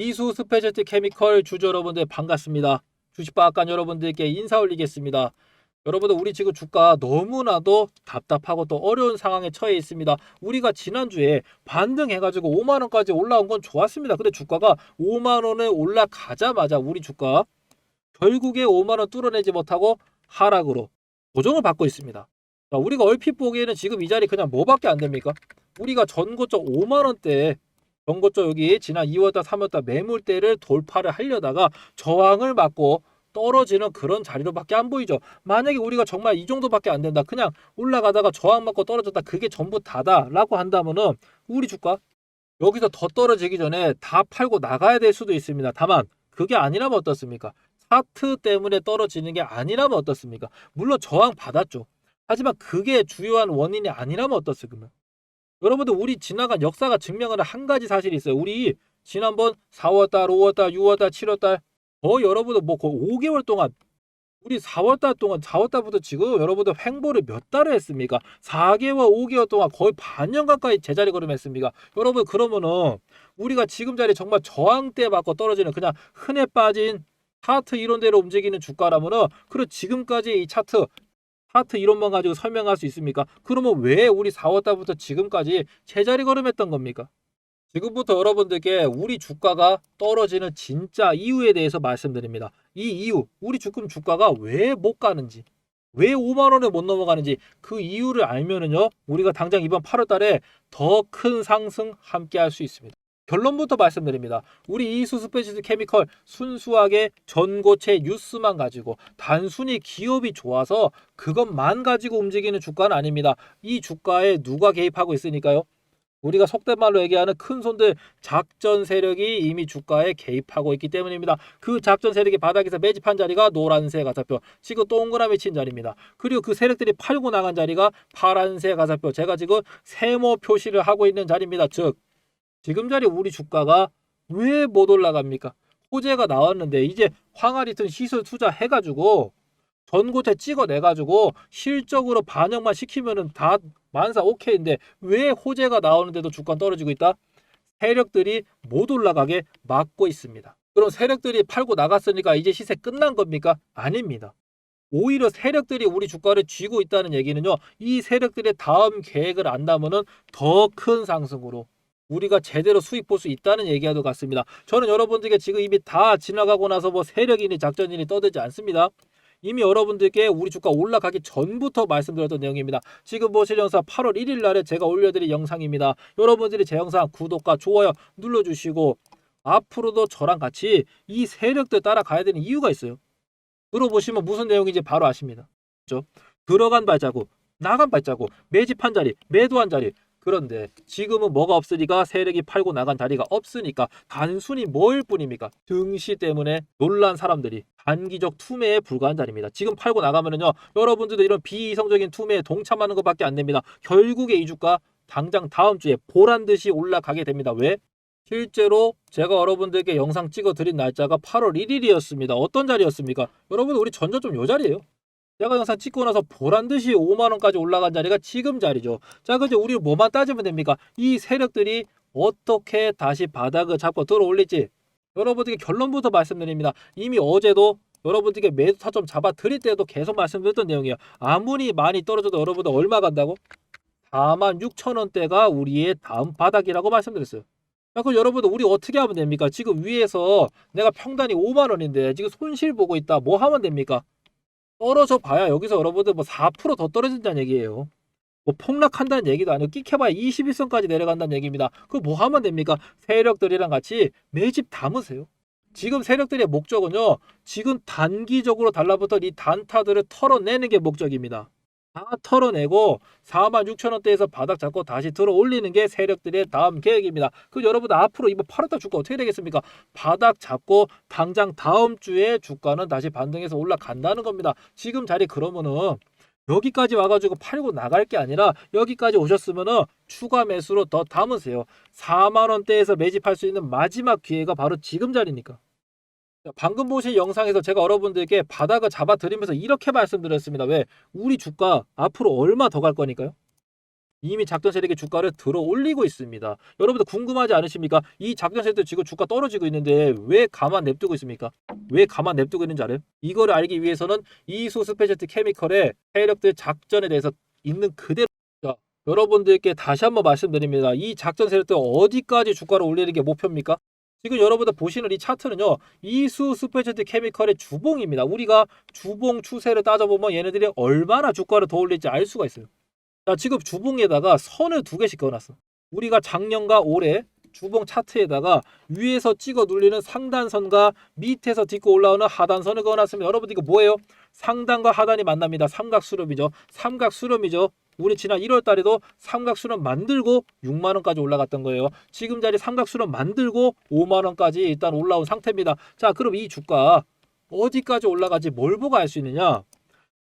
이수 스페셜티 케미컬 주주 여러분들 반갑습니다. 주식박간 여러분들께 인사 올리겠습니다. 여러분들 우리 지금 주가 너무나도 답답하고 또 어려운 상황에 처해 있습니다. 우리가 지난주에 반등해가지고 5만 원까지 올라온 건 좋았습니다. 근데 주가가 5만 원에 올라가자마자 우리 주가 결국에 5만 원 뚫어내지 못하고 하락으로 고정을 받고 있습니다. 자, 우리가 얼핏 보기에는 지금 이 자리 그냥 뭐밖에 안 됩니까? 우리가 전고점 5만 원대 전고점 여기 지난 2월달 3월달 매물대를 돌파를 하려다가 저항을 맞고 떨어지는 그런 자리로밖에 안 보이죠. 만약에 우리가 정말 이 정도밖에 안 된다. 그냥 올라가다가 저항 맞고 떨어졌다. 그게 전부 다다라고 한다면은 우리 주가 여기서 더 떨어지기 전에 다 팔고 나가야 될 수도 있습니다. 다만 그게 아니라면 어떻습니까? 차트 때문에 떨어지는 게 아니라면 어떻습니까? 물론 저항 받았죠. 하지만 그게 주요한 원인이 아니라면 어떻습니까? 여러분들 우리 지나간 역사가 증명하는 한 가지 사실이 있어요. 우리 지난번 4월달, 5월달, 6월달, 7월달 거의 여러분들 뭐 거의 5개월 동안 우리 4월달 동안 4월달부터 지금 여러분들 횡보를 몇 달을 했습니까? 4개월, 5개월 동안 거의 반년 가까이 제자리 걸음했습니까? 여러분 그러면은 우리가 지금 자리 정말 저항대 맞고 떨어지는 그냥 흔해 빠진 차트 이론대로 움직이는 주가라면은 그리고 지금까지 이 차트 차트 이론만 가지고 설명할 수 있습니까? 그러면 왜 우리 4월 달부터 지금까지 제자리 걸음했던 겁니까? 지금부터 여러분들께 우리 주가가 떨어지는 진짜 이유에 대해서 말씀드립니다. 이 이유, 우리 지금 주가가 왜 못 가는지, 왜 5만 원에 못 넘어가는지 그 이유를 알면은요, 우리가 당장 이번 8월 달에 더 큰 상승 함께 할 수 있습니다. 결론부터 말씀드립니다. 우리 이수 스페시스 케미컬 순수하게 전고체 뉴스만 가지고 단순히 기업이 좋아서 그것만 가지고 움직이는 주가는 아닙니다. 이 주가에 누가 개입하고 있으니까요? 우리가 속된 말로 얘기하는 큰 손들 작전 세력이 이미 주가에 개입하고 있기 때문입니다. 그 작전 세력이 바닥에서 매집한 자리가 노란색 가사표, 지금 동그라미 친 자리입니다. 그리고 그 세력들이 팔고 나간 자리가 파란색 가사표, 제가 지금 세모 표시를 하고 있는 자리입니다. 즉 지금 자리 우리 주가가 왜 못 올라갑니까? 호재가 나왔는데 이제 황아리 튼 시설 투자 해가지고 전고체 찍어내가지고 실적으로 반영만 시키면은 다 만사 오케이인데 왜 호재가 나오는데도 주가 떨어지고 있다? 세력들이 못 올라가게 막고 있습니다. 그럼 세력들이 팔고 나갔으니까 이제 시세 끝난 겁니까? 아닙니다. 오히려 세력들이 우리 주가를 쥐고 있다는 얘기는요. 이 세력들의 다음 계획을 안다면은 더 큰 상승으로 우리가 제대로 수익 볼 수 있다는 얘기와 같습니다. 저는 여러분들께 지금 이미 다 지나가고 나서 뭐 세력이니 작전이니 떠들지 않습니다. 이미 여러분들께 우리 주가 올라가기 전부터 말씀드렸던 내용입니다. 지금 보실 영상 8월 1일 날에 제가 올려드린 영상입니다. 여러분들이 제 영상 구독과 좋아요 눌러주시고 앞으로도 저랑 같이 이 세력들 따라가야 되는 이유가 있어요. 들어보시면 무슨 내용인지 바로 아십니다. 그죠? 들어간 발자국, 나간 발자국, 매집한 자리, 매도한 자리. 그런데 지금은 뭐가 없으니까 세력이 팔고 나간 자리가 없으니까 단순히 뭐일 뿐입니까? 증시 때문에 놀란 사람들이 단기적 투매에 불과한 자리입니다. 지금 팔고 나가면은요, 여러분들도 이런 비이성적인 투매에 동참하는 것밖에 안 됩니다. 결국에 이 주가 당장 다음 주에 보란 듯이 올라가게 됩니다. 왜? 실제로 제가 여러분들께 영상 찍어 드린 날짜가 8월 1일이었습니다. 어떤 자리였습니까? 여러분 우리 전저점 요 자리예요. 제가 영상 찍고 나서 보란 듯이 5만 원까지 올라간 자리가 지금 자리죠. 자, 그제 우리 뭐만 따지면 됩니까? 이 세력들이 어떻게 다시 바닥을 잡고 들어올릴지 여러분들께 결론부터 말씀드립니다. 이미 어제도 여러분들께 매도 타점 잡아 드릴 때도 계속 말씀드렸던 내용이에요. 아무리 많이 떨어져도 여러분들 얼마 간다고? 4만 6천 원대가 우리의 다음 바닥이라고 말씀드렸어요. 자, 그럼 여러분들 우리 어떻게 하면 됩니까? 지금 위에서 내가 평단이 5만 원인데 지금 손실 보고 있다. 뭐 하면 됩니까? 떨어져 봐야 여기서 여러분들 뭐 4%더 떨어진다는 얘기예요. 뭐 폭락한다는 얘기도 아니고 끼켜봐야 21선까지 내려간다는 얘기입니다. 그 뭐 하면 됩니까? 세력들이랑 같이 매집 담으세요. 지금 세력들의 목적은요. 지금 단기적으로 달라붙은 이 단타들을 털어내는 게 목적입니다. 다 털어내고 4만 6천 원대에서 바닥 잡고 다시 들어 올리는 게 세력들의 다음 계획입니다. 그 여러분 앞으로 이번 8월달 주가 어떻게 되겠습니까? 바닥 잡고 당장 다음 주에 주가는 다시 반등해서 올라간다는 겁니다. 지금 자리 그러면은 여기까지 와가지고 팔고 나갈 게 아니라 여기까지 오셨으면은 추가 매수로 더 담으세요. 4만 원대에서 매집할 수 있는 마지막 기회가 바로 지금 자리니까. 자, 방금 보신 영상에서 제가 여러분들께 바닥을 잡아드리면서 이렇게 말씀드렸습니다. 왜? 우리 주가 앞으로 얼마 더 갈 거니까요? 이미 작전 세력의 주가를 들어 올리고 있습니다. 여러분들 궁금하지 않으십니까? 이 작전 세력들 지금 주가 떨어지고 있는데 왜 가만 냅두고 있습니까? 왜 가만 냅두고 있는지 알아요? 이거를 알기 위해서는 이수 스페셜티 케미컬의 세력들 작전에 대해서 있는 그대로 자, 여러분들께 다시 한번 말씀드립니다. 이 작전 세력들 어디까지 주가를 올리는 게 목표입니까? 지금 여러분들 보시는 이 차트는요. 이수 스페셜티 케미컬의 주봉입니다. 우리가 주봉 추세를 따져보면 얘네들이 얼마나 주가를 더 올릴지 알 수가 있어요. 자, 지금 주봉에다가 선을 두 개씩 그어놨어. 우리가 작년과 올해 주봉 차트에다가 위에서 찍어 눌리는 상단선과 밑에서 딛고 올라오는 하단선을 그어놨습니다. 여러분 이거 뭐예요? 상단과 하단이 만납니다. 삼각수렴이죠. 삼각수렴이죠. 우리 지난 1월 달에도 삼각수렴 만들고 6만 원까지 올라갔던 거예요. 지금 자리 삼각수렴 만들고 5만 원까지 일단 올라온 상태입니다. 자, 그럼 이 주가 어디까지 올라가지 뭘 보고 알 수 있느냐?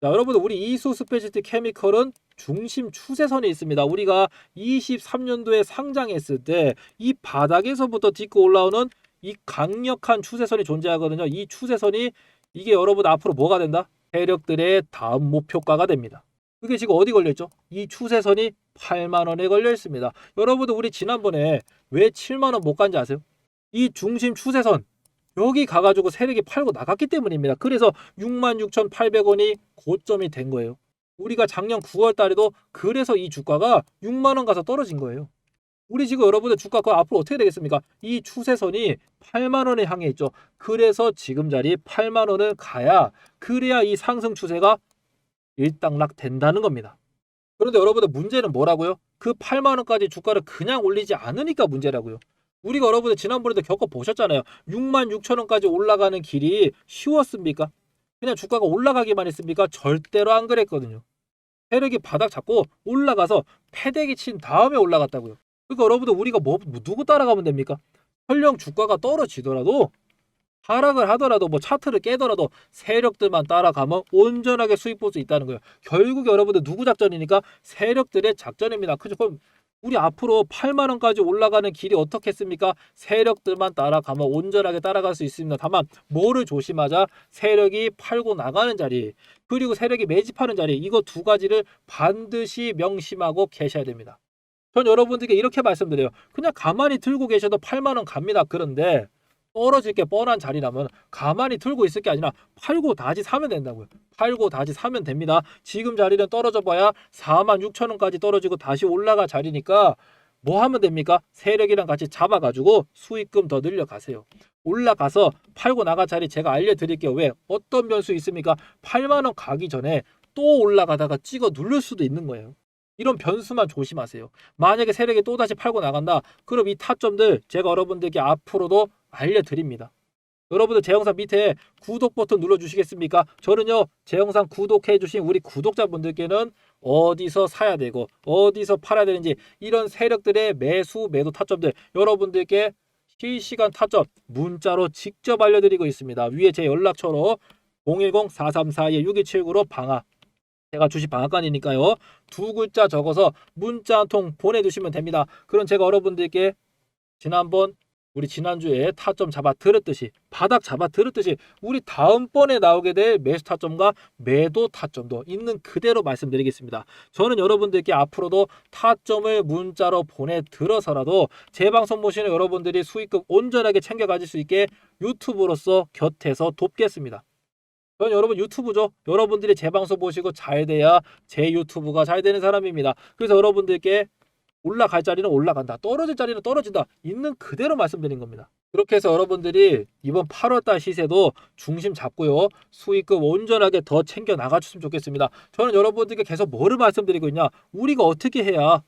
자, 여러분들 우리 이수 스페셜티 케미컬은 중심 추세선이 있습니다. 우리가 23년도에 상장했을 때 이 바닥에서부터 딛고 올라오는 이 강력한 추세선이 존재하거든요. 이 추세선이 이게 여러분 앞으로 뭐가 된다? 세력들의 다음 목표가가 됩니다. 그게 지금 어디 걸려 있죠? 이 추세선이 8만 원에 걸려 있습니다. 여러분들 우리 지난번에 왜 7만 원 못 간지 아세요? 이 중심 추세선 여기 가가지고 세력이 팔고 나갔기 때문입니다. 그래서 66,800원이 고점이 된 거예요. 우리가 작년 9월 달에도 그래서 이 주가가 6만 원 가서 떨어진 거예요. 우리 지금 여러분들 주가 그 앞으로 어떻게 되겠습니까? 이 추세선이 8만 원에 향해 있죠. 그래서 지금 자리 8만 원을 가야 그래야 이 상승 추세가 일당락 된다는 겁니다. 그런데 여러분들 문제는 뭐라고요? 그 8만 원까지 주가를 그냥 올리지 않으니까 문제라고요. 우리가 여러분들 지난번에도 겪어 보셨잖아요. 6만 6천 원까지 올라가는 길이 쉬웠습니까? 그냥 주가가 올라가기만 했습니까? 절대로 안 그랬거든요. 세력이 바닥 잡고 올라가서 패대기 친 다음에 올라갔다고요. 그러니까 여러분들 우리가 뭐 누구 따라가면 됩니까? 설령 주가가 떨어지더라도 하락을 하더라도 뭐 차트를 깨더라도 세력들만 따라가면 온전하게 수익 볼 수 있다는 거예요. 결국 여러분들 누구 작전이니까 세력들의 작전입니다. 그죠? 그럼 우리 앞으로 8만 원까지 올라가는 길이 어떻겠습니까? 세력들만 따라가면 온전하게 따라갈 수 있습니다. 다만 뭐를 조심하자? 세력이 팔고 나가는 자리 그리고 세력이 매집하는 자리 이거 두 가지를 반드시 명심하고 계셔야 됩니다. 전 여러분들께 이렇게 말씀드려요. 그냥 가만히 들고 계셔도 8만 원 갑니다. 그런데 떨어질 게 뻔한 자리라면 가만히 들고 있을 게 아니라 팔고 다시 사면 된다고요. 팔고 다시 사면 됩니다. 지금 자리는 떨어져 봐야 4만 6천 원까지 떨어지고 다시 올라갈 자리니까 뭐 하면 됩니까? 세력이랑 같이 잡아가지고 수익금 더 늘려가세요. 올라가서 팔고 나갈 자리 제가 알려드릴게요. 왜? 어떤 변수 있습니까? 8만 원 가기 전에 또 올라가다가 찍어 누를 수도 있는 거예요. 이런 변수만 조심하세요. 만약에 세력이 또다시 팔고 나간다. 그럼 이 타점들 제가 여러분들께 앞으로도 알려드립니다. 여러분들 제 영상 밑에 구독 버튼 눌러주시겠습니까? 저는요 제 영상 구독해주신 우리 구독자분들께는 어디서 사야 되고 어디서 팔아야 되는지 이런 세력들의 매수 매도 타점들 여러분들께 실시간 타점 문자로 직접 알려드리고 있습니다. 위에 제 연락처로 010-4342-6279로 방아 제가 주식 방앗간이니까요. 두 글자 적어서 문자 한 통 보내주시면 됩니다. 그럼 제가 여러분들께 지난번 우리 지난주에 타점 잡아 들었듯이 바닥 잡아 들었듯이 우리 다음번에 나오게 될 매수 타점과 매도 타점도 있는 그대로 말씀드리겠습니다. 저는 여러분들께 앞으로도 타점을 문자로 보내들어서라도 제 방송 보시는 여러분들이 수익금 온전하게 챙겨 가질 수 있게 유튜브로서 곁에서 돕겠습니다. 전 여러분 유튜브죠. 여러분들이 제 방송 보시고 잘 돼야 제 유튜브가 잘 되는 사람입니다. 그래서 여러분들께 올라갈 자리는 올라간다. 떨어질 자리는 떨어진다. 있는 그대로 말씀드린 겁니다. 그렇게 해서 여러분들이 이번 8월달 시세도 중심 잡고요. 수익금 온전하게 더 챙겨 나가줬으면 좋겠습니다. 저는 여러분들께 계속 뭐를 말씀드리고 있냐. 우리가 어떻게 해야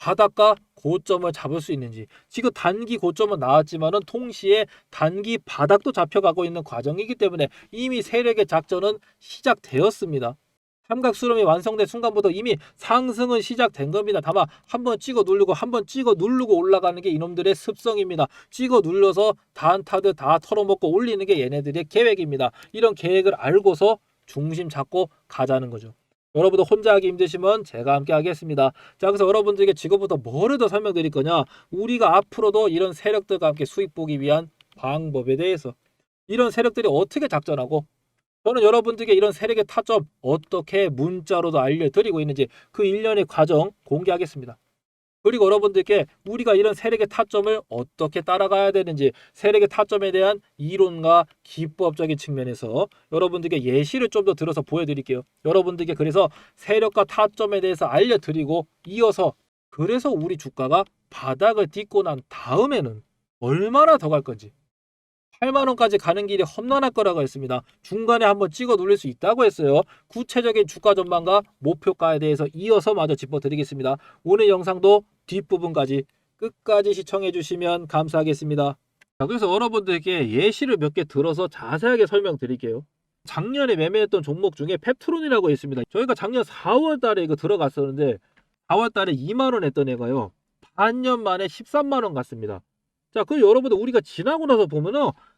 바닥과 고점을 잡을 수 있는지 지금 단기 고점은 나왔지만은 동시에 단기 바닥도 잡혀가고 있는 과정이기 때문에 이미 세력의 작전은 시작되었습니다. 삼각 수렴이 완성된 순간부터 이미 상승은 시작된 겁니다. 다만 한번 찍어 누르고 한번 찍어 누르고 올라가는 게 이놈들의 습성입니다. 찍어 눌러서 단타드 다 털어먹고 올리는 게 얘네들의 계획입니다. 이런 계획을 알고서 중심 잡고 가자는 거죠. 여러분들 혼자 하기 힘드시면 제가 함께 하겠습니다. 자, 그래서 여러분들에게 지금부터 뭐를 더 설명드릴 거냐? 우리가 앞으로도 이런 세력들과 함께 수익 보기 위한 방법에 대해서 이런 세력들이 어떻게 작전하고 저는 여러분들께 이런 세력의 타점 어떻게 문자로도 알려드리고 있는지 그 일련의 과정 공개하겠습니다. 그리고 여러분들께 우리가 이런 세력의 타점을 어떻게 따라가야 되는지 세력의 타점에 대한 이론과 기법적인 측면에서 여러분들께 예시를 좀 더 들어서 보여드릴게요. 여러분들께 그래서 세력과 타점에 대해서 알려드리고 이어서 그래서 우리 주가가 바닥을 딛고 난 다음에는 얼마나 더 갈 건지 8만 원까지 가는 길이 험난할 거라고 했습니다. 중간에 한번 찍어 눌릴 수 있다고 했어요. 구체적인 주가 전망과 목표가에 대해서 이어서 마저 짚어드리겠습니다. 오늘 영상도 뒷부분까지 끝까지 시청해 주시면 감사하겠습니다. 자, 그래서 여러분들께 예시를 몇 개 들어서 자세하게 설명드릴게요. 작년에 매매했던 종목 중에 펩트론이라고 있습니다. 저희가 작년 4월 달에 이거 들어갔었는데 4월 달에 2만 원 했던 애가요. 반년 만에 13만 원 갔습니다. 자, 그 여러분들 우리가 지나고 나서 보면은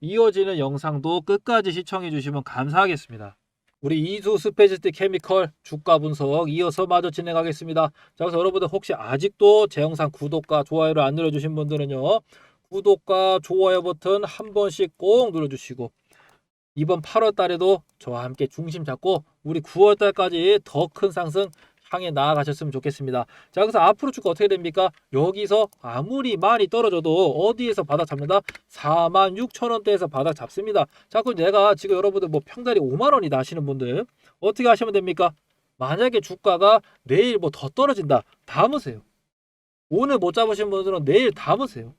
이어지는 영상도 끝까지 시청해 주시면 감사하겠습니다. 우리 이수 스페셜티 케미컬 주가 분석 이어서 마저 진행하겠습니다. 자, 그래서 여러분들 혹시 아직도 제 영상 구독과 좋아요를 안 눌러주신 분들은요. 구독과 좋아요 버튼 한 번씩 꼭 눌러주시고 이번 8월 달에도 저와 함께 중심 잡고 우리 9월 달까지 더 큰 상승 향해 나아가셨으면 좋겠습니다. 자, 그래서 앞으로 주가 어떻게 됩니까? 여기서 아무리 많이 떨어져도 어디에서 바닥 잡는다? 4만 6천 원대에서 바닥 잡습니다. 자, 그럼 내가 지금 여러분들 뭐 평달이 5만 원이다 하시는 분들 어떻게 하시면 됩니까? 만약에 주가가 내일 뭐 더 떨어진다. 담으세요. 오늘 못 잡으신 분들은 내일 담으세요.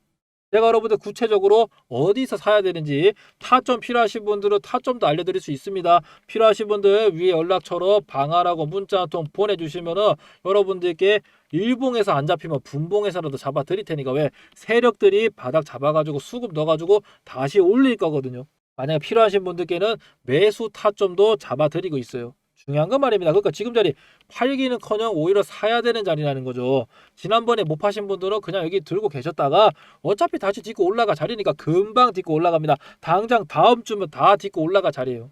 제가 여러분들 구체적으로 어디서 사야 되는지 타점 필요하신 분들은 타점도 알려드릴 수 있습니다. 필요하신 분들 위에 연락처로 방하라고 문자 한 통 보내주시면은 여러분들께 일봉에서 안 잡히면 분봉에서라도 잡아 드릴 테니까 왜 세력들이 바닥 잡아가지고 수급 넣어가지고 다시 올릴 거거든요. 만약 필요하신 분들께는 매수 타점도 잡아 드리고 있어요. 중요한 건 말입니다. 그러니까 지금 자리 팔기는커녕 오히려 사야 되는 자리라는 거죠. 지난번에 못 파신 분들은 그냥 여기 들고 계셨다가 어차피 다시 딛고 올라가 자리니까 금방 딛고 올라갑니다. 당장 다음 주면 다 딛고 올라가 자리예요.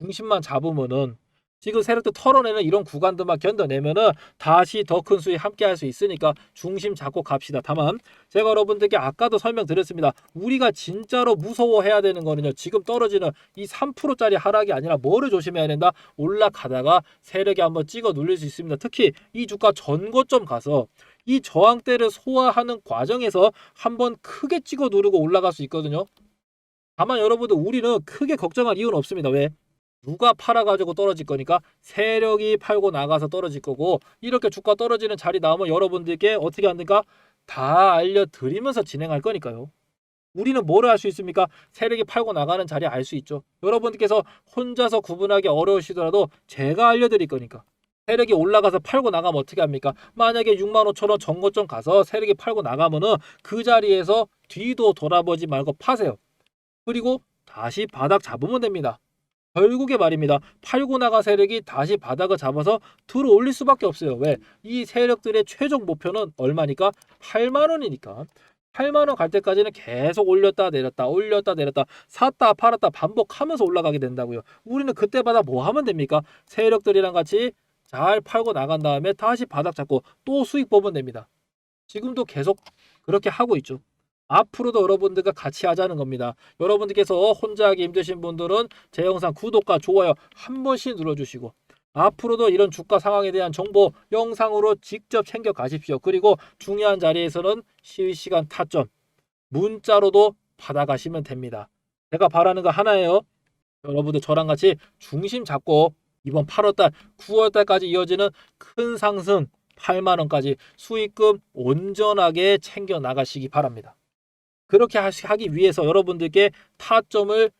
중심만 잡으면은 지금 세력들 털어내는 이런 구간들만 견뎌내면은 다시 더 큰 수익 함께 할 수 있으니까 중심 잡고 갑시다. 다만 제가 여러분들께 아까도 설명드렸습니다. 우리가 진짜로 무서워해야 되는 거는요. 지금 떨어지는 이 3%짜리 하락이 아니라 뭐를 조심해야 된다? 올라가다가 세력이 한번 찍어 눌릴 수 있습니다. 특히 이 주가 전고점 가서 이 저항대를 소화하는 과정에서 한번 크게 찍어 누르고 올라갈 수 있거든요. 다만 여러분들 우리는 크게 걱정할 이유는 없습니다. 왜? 누가 팔아가지고 떨어질 거니까 세력이 팔고 나가서 떨어질 거고 이렇게 주가 떨어지는 자리 나오면 여러분들께 어떻게 합니까? 다 알려드리면서 진행할 거니까요. 우리는 뭐를 할 수 있습니까? 세력이 팔고 나가는 자리 알 수 있죠. 여러분들께서 혼자서 구분하기 어려우시더라도 제가 알려드릴 거니까. 세력이 올라가서 팔고 나가면 어떻게 합니까? 만약에 6만 5천 원 정고점 가서 세력이 팔고 나가면은 그 자리에서 뒤도 돌아보지 말고 파세요. 그리고 다시 바닥 잡으면 됩니다. 결국에 말입니다. 팔고 나간 세력이 다시 바닥을 잡아서 들어 올릴 수밖에 없어요. 왜? 이 세력들의 최종 목표는 얼마니까? 8만 원이니까. 8만 원 갈 때까지는 계속 올렸다 내렸다 올렸다 내렸다 샀다 팔았다 반복하면서 올라가게 된다고요. 우리는 그때마다 뭐 하면 됩니까? 세력들이랑 같이 잘 팔고 나간 다음에 다시 바닥 잡고 또 수익 보면 됩니다. 지금도 계속 그렇게 하고 있죠. 앞으로도 여러분들과 같이 하자는 겁니다. 여러분들께서 혼자 하기 힘드신 분들은 제 영상 구독과 좋아요 한 번씩 눌러주시고 앞으로도 이런 주가 상황에 대한 정보 영상으로 직접 챙겨 가십시오. 그리고 중요한 자리에서는 실시간 타점 문자로도 받아가시면 됩니다. 제가 바라는 거 하나예요. 여러분들 저랑 같이 중심 잡고 이번 8월달, 9월달까지 이어지는 큰 상승 8만 원까지 수익금 온전하게 챙겨 나가시기 바랍니다. 그렇게 하기 위해서 여러분들께 타점을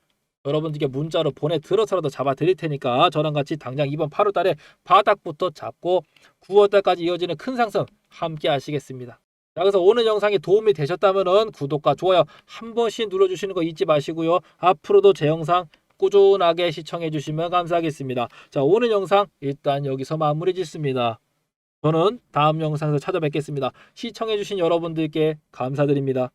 여러분들께 문자로 보내 들어서라도 잡아 드릴 테니까 저랑 같이 당장 이번 8월 달에 바닥부터 잡고 9월 달까지 이어지는 큰 상승 함께 하시겠습니다. 자, 그래서 오늘 영상이 도움이 되셨다면은 구독과 좋아요 한 번씩 눌러주시는 거 잊지 마시고요. 앞으로도 제 영상 꾸준하게 시청해 주시면 감사하겠습니다. 자, 오늘 영상 일단 여기서 마무리 짓습니다. 저는 다음 영상에서 찾아뵙겠습니다. 시청해 주신 여러분들께 감사드립니다.